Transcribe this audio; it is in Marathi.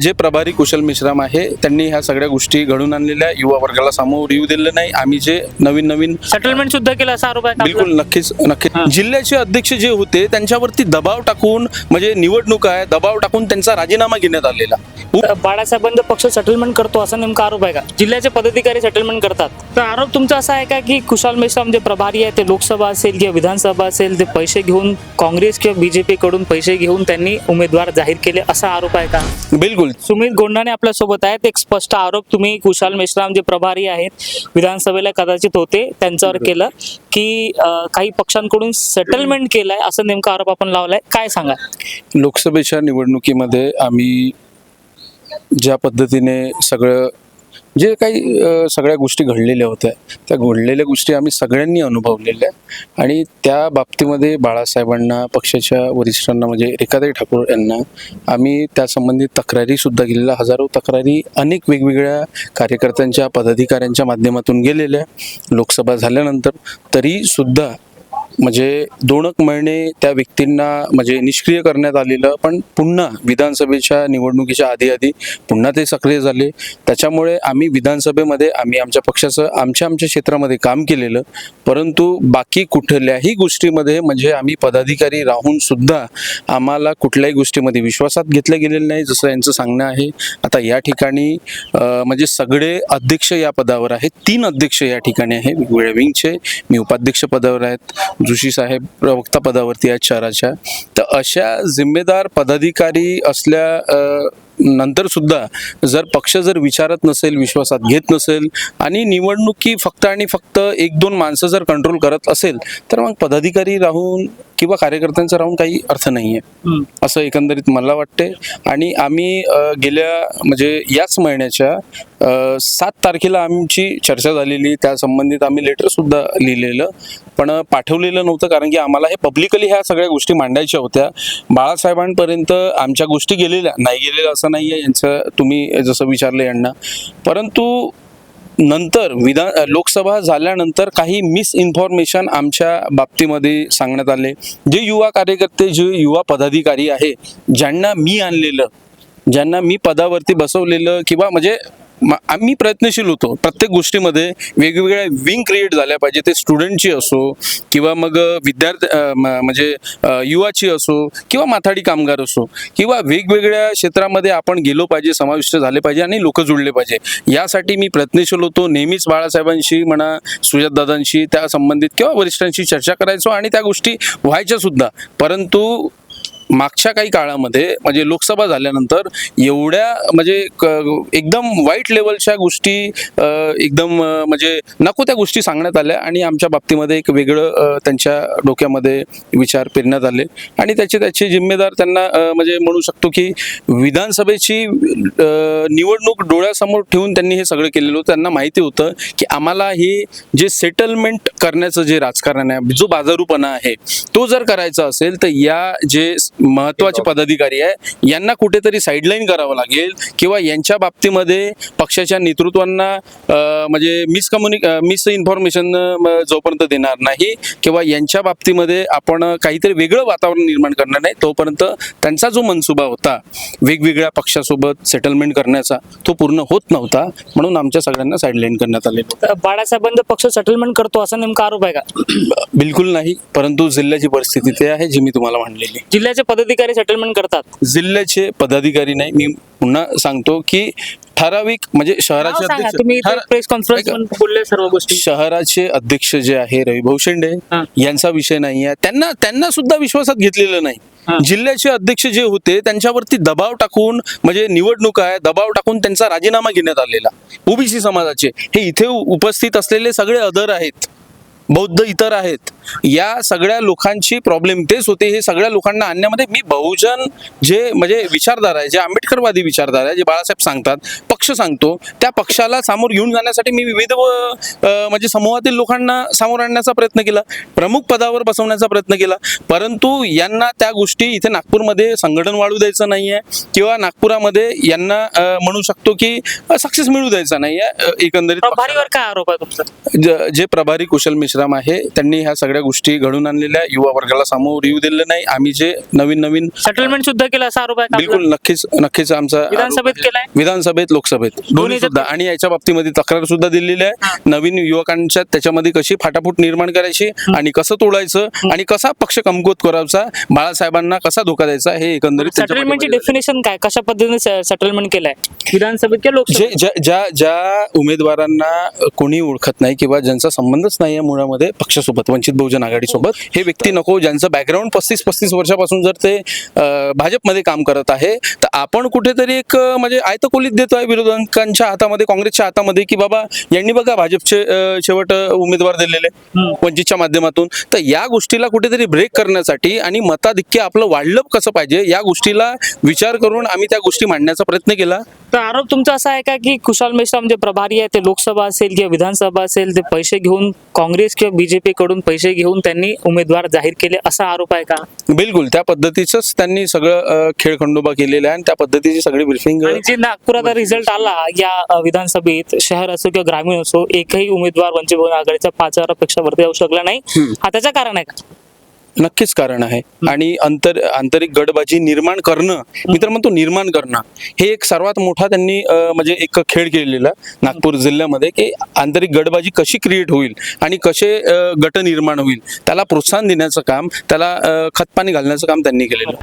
जे प्रभारी कुशल मिश्राम आहे त्यांनी ह्या सगळ्या गोष्टी घडून आणलेल्या युवा वर्गाला समोर येऊ दिलं नाही. आम्ही जे नवीन नवीन सेटलमेंट सुद्धा केलं असा आरोप आहे बिलकुल नक्कीच नक्कीच. जिल्ह्याचे अध्यक्ष जे होते त्यांच्यावरती दबाव टाकून म्हणजे निवडणूक आहे दबाव टाकून त्यांचा राजीनामा घेण्यात आलेला? बाळासाहेबांचा पक्ष सेटलमेंट करतो असा नेमका आरोप आहे का? जिल्ह्याचे पदाधिकारी सेटलमेंट करतात. तर आरोप तुमचा असा आहे का की कुशाल मेश्राम जे प्रभारी आहे ते लोकसभा असेल किंवा विधानसभा असेल ते पैसे घेऊन काँग्रेस किंवा बीजेपी कडून पैसे घेऊन त्यांनी उमेदवार जाहीर केले असा आरोप आहे का? बिलकुल. सुमित गोंडाने आपल्यासोबत आहेत. एक स्पष्ट आरोप तुम्ही कुशाल मेश्राम जे प्रभारी आहेत विधानसभेला कदाचित होते त्यांच्यावर केलं की अं, काही पक्षांकडून सेटलमेंट केलंय असं नेमका आरोप आपण लावलाय. काय सांगा लोकसभेच्या निवडणुकीमध्ये आम्ही ज्या पद्धतीने सगळं जे काही सगळ्या गोष्टी घडलेल्या होत्या त्या घडलेल्या गोष्टी आम्ही सगळ्यांनी अनुभवलेल्या आणि त्या बाबतीमध्ये बाळासाहेबांना पक्षाच्या वरिष्ठांना म्हणजे रेखाताई ठाकूर यांना आम्ही त्यासंबंधित तक्रारीसुद्धा तक्रारी गेलेल्या हजारो तक्रारी अनेक वेगवेगळ्या कार्यकर्त्यांच्या पदाधिकाऱ्यांच्या माध्यमातून गेलेल्या. लोकसभा झाल्यानंतर तरीसुद्धा म्हणजे दोनक महिने त्या व्यक्तींना म्हणजे निष्क्रिय करण्यात आलेलं पण पुन्हा विधानसभेच्या निवडणुकीच्या आधी आधी पुन्हा ते सक्रिय झाले. त्याच्यामुळे आम्ही विधानसभेमध्ये आम्ही आमच्या पक्षाचं आमच्या आमच्या क्षेत्रामध्ये काम केलेलं परंतु बाकी कुठल्याही गोष्टीमध्ये म्हणजे आम्ही पदाधिकारी राहून सुद्धा आम्हाला कुठल्याही गोष्टीमध्ये विश्वासात घेतलं गेलेलं नाही जसं यांचं सांगणं आहे. आता या ठिकाणी म्हणजे सगळे अध्यक्ष या पदावर आहेत. तीन अध्यक्ष या ठिकाणी आहे वेगवेगळ्या विंगचे मी उपाध्यक्ष पदावर आहेत. जोशी साहेब प्रवक्ता पदावरती आहेत शहराच्या. तर अशा जिम्मेदार पदाधिकारी असल्या नंतर सुद्धा जर पक्ष जर विचारत नसेल विश्वासात घेत नसेल आणि निवडणुकी फक्त आणि फक्त एक दोन माणसं जर कंट्रोल करत असेल तर मग पदाधिकारी राहून किंवा कार्यकर्त्यांचा राहून काही अर्थ नाही आहे असं एकंदरीत मला वाटते आणि आम्ही गेल्या म्हणजे याच महिन्याच्या सात तारखेला आमची चर्चा झालेली त्या संबंधित आम्ही लेटर सुद्धा लिहिलेलं. पण पाठवलेलं नव्हतं कारण की आम्हाला हे पब्लिकली ह्या सगळ्या गोष्टी मांडायच्या होत्या. बाळासाहेबांपर्यंत आमच्या गोष्टी गेलेल्या नाही गेलेल्या असं नाही आहे यांचं तुम्ही जसं विचारलं यांना. परंतु नंतर विधान लोकसभा झाल्यानंतर काही मिसइन्फॉर्मेशन आमच्या बाबतीमध्ये सांगण्यात आले. जे युवा कार्यकर्ते जे युवा पदाधिकारी आहे ज्यांना मी आणलेलं ज्यांना मी पदावरती बसवलेलं किंवा म्हणजे आम्ही प्रयत्नशील होतो. प्रत्येक गोष्टीमध्ये वेगवेगळ्या विंग क्रिएट झाल्या पाहिजे. ते स्टुडंटची असो किंवा मग विद्यार्थी म- म्हणजे युवाची असो किंवा माथाडी कामगार असो किंवा वेगवेगळ्या क्षेत्रामध्ये आपण गेलो पाहिजे समाविष्ट झाले पाहिजे आणि लोक जुळले पाहिजे. यासाठी मी प्रयत्नशील होतो. नेहमीच बाळासाहेबांशी म्हणा सुजातदादांशी त्या संबंधित किंवा वरिष्ठांशी चर्चा करायचो आणि त्या गोष्टी व्हायच्या सुद्धा. परंतु मागच्या काही काळामध्ये म्हणजे लोकसभा झाल्यानंतर एवढ्या म्हणजे क- एकदम वाईट लेवलच्या गोष्टी एकदम म्हणजे नको त्या गोष्टी सांगण्यात आल्या आणि आमच्या बाबतीमध्ये एक वेगळं त्यांच्या डोक्यामध्ये विचार पेरण्यात आले. आणि त्याचे त्याचे जिम्मेदार त्यांना म्हणजे म्हणू शकतो की विधानसभेची निवडणूक डोळ्यासमोर ठेवून त्यांनी हे सगळं केलेलं होतं. त्यांना माहिती होतं की आम्हाला हे जे सेटलमेंट करण्याचं जे राजकारण आहे जो बाजारूपणा आहे तो जर करायचा असेल तर या जे महत्त्वाचे पदाधिकारी आहे. यांना कुठेतरी साईडलाईन करावं लागेल किंवा यांच्या बाबतीमध्ये पक्षाच्या नेतृत्वांना म्हणजे मिसकम्युनि मिस इन्फॉर्मेशन जोपर्यंत देणार नाही किंवा यांच्या बाबतीमध्ये आपण काहीतरी वेगळं वातावरण निर्माण करणार नाही तोपर्यंत त्यांचा जो मनसुबा होता वेगवेगळ्या पक्षासोबत सेटलमेंट करण्याचा तो पूर्ण होत नव्हता. म्हणून आमच्या सगळ्यांना साईडलाईन करण्यात तर बाळासाहेबांचा पक्ष सेटलमेंट करतो असा नेमका आरोप आहे का? बिलकुल नाही परंतु जिल्ह्याची परिस्थिती ते आहे जी मी तुम्हाला म्हणलेली. जिल्ह्याचे पदाधिकारी सेटलमेंट करतात? जिल्ह्याचे पदाधिकारी नाही. मी पुन्हा सांगतो की ठराविक म्हणजे शहराचे प्रेस कॉन्फरन्स. बोलले सर्व गोष्टी. शहराचे अध्यक्ष जे आहे रविभाऊ शेंडे. यांचा विषय नाही आहे. त्यांना त्यांना सुद्धा विश्वासात घेतलेलं. नाही. जिल्ह्याचे अध्यक्ष जे होते त्यांच्यावरती दबाव टाकून म्हणजे निवडणूक आहे दबाव टाकून त्यांचा राजीनामा घेण्यात आलेला. ओबीसी समाजाचे. हे इथे उपस्थित असलेले सगळे अदर आहेत. बौद्ध इतर आहेत या सगळ्या लोकांची प्रॉब्लेम तेच होते. हे सगळ्या लोकांना आणण्यामध्ये मी बहुजन जे म्हणजे विचारधारा आहे जे आंबेडकरवादी विचारधारा आहे जे बाळासाहेब सांगतात पक्ष सांगतो त्या पक्षाला सामोर घेऊन जाण्यासाठी मी विविध म्हणजे समूहातील लोकांना समोर आणण्याचा प्रयत्न केला प्रमुख पदावर बसवण्याचा प्रयत्न केला. परंतु यांना त्या गोष्टी इथे नागपूरमध्ये संघटन वाढू द्यायचं नाहीये किंवा नागपुरामध्ये यांना म्हणू शकतो की सक्सेस मिळू द्यायचा नाहीये अ, एकंदरीत प्रभारीवर काय आरोप आहे तुमचा? ज- जे प्रभारी कुशल मिश्रा मेश्राम आहे. त्यांनी ह्या सगळ्या गोष्टी घडून आणलेल्या. युवा वर्गाला समोर येऊ दिलं नाही. आम्ही जे नवीन नवीन सेटलमेंट सुद्धा केलं असा आरोप आहे? बिलकुल नक्कीच नक्कीच आमचा विधानसभेत केलाय? विधानसभेत लोकसभेत. दोन्ही सुद्धा. आणि याच्या बाबतीमध्ये तक्रार सुद्धा दिलेली आहे. नवीन युवकांच्या त्याच्यामध्ये कशी फाटाफूट निर्माण करायची आणि कसं तोडायचं आणि कसा पक्ष कमकुवत करायचा बाळासाहेबांना कसा धोका द्यायचा हे एकंदरीत सेटलमेंटची डेफिनेशन काय? कशा पद्धतीने सेटलमेंट केलंय? विधानसभेत किंवा लोकसभेत? ज्या ज्या ज्या उमेदवारांना कोणी ओळखत नाही किंवा ज्यांचा संबंधच नाही आहे मुळामध्ये पक्षासोबत वंचित बहुजन आघाडीसोबत. हे व्यक्ती नको ज्यांचं बॅकग्राऊंड पस्तीस पस्तीस वर्षापासून जर ते भाजपमध्ये काम करत आहे तर आपण कुठेतरी एक म्हणजे आयत कोलीत देतोय विरोधकांच्या हातामध्ये काँग्रेसच्या हातामध्ये की बाबा यांनी बघा भाजपचे शेवट उमेदवार दिलेले वंचितच्या माध्यमातून. तर या गोष्टीला कुठेतरी ब्रेक करण्यासाठी आणि मताधिक्य आपलं वाढलं कसं पाहिजे या गोष्टीला विचार करून आम्ही त्या गोष्टी मांडण्याचा प्रयत्न केला. तर आरोप तुमचा असा आहे का की कुशाल मेश्राम जे प्रभारी आहे ते लोकसभा असेल किंवा विधानसभा असेल ते पैसे घेऊन काँग्रेस किंवा बीजेपी कडून पैसे घेऊन त्यांनी उमेदवार जाहीर केले असा आरोप आहे का? बिलकुल त्या पद्धतीचंच त्यांनी सगळं अ, खेळखंडोबा केलेला आहे आणि त्या पद्धतीची सगळी ब्रिफिंग आणि जे नागपुरात रिझल्ट आला या विधानसभेत शहर असो किंवा ग्रामीण असो एकही उमेदवार वंचित बहुजन आघाडीचा पाच हजारापेक्षा वरती जाऊ शकला नाही. हा त्याचं कारण आहे का? नक्कीच कारण आहे. आणि अंतर आंतरिक गडबाजी निर्माण करणं मी तर म्हणतो निर्माण करणं हे एक सर्वात मोठा त्यांनी म्हणजे एक खेळ केलेला नागपूर जिल्ह्यामध्ये की आंतरिक गडबाजी कशी क्रिएट होईल आणि कसे गट निर्माण होईल त्याला प्रोत्साहन देण्याचं काम त्याला खतपाणी घालण्याचं काम त्यांनी केलेलं.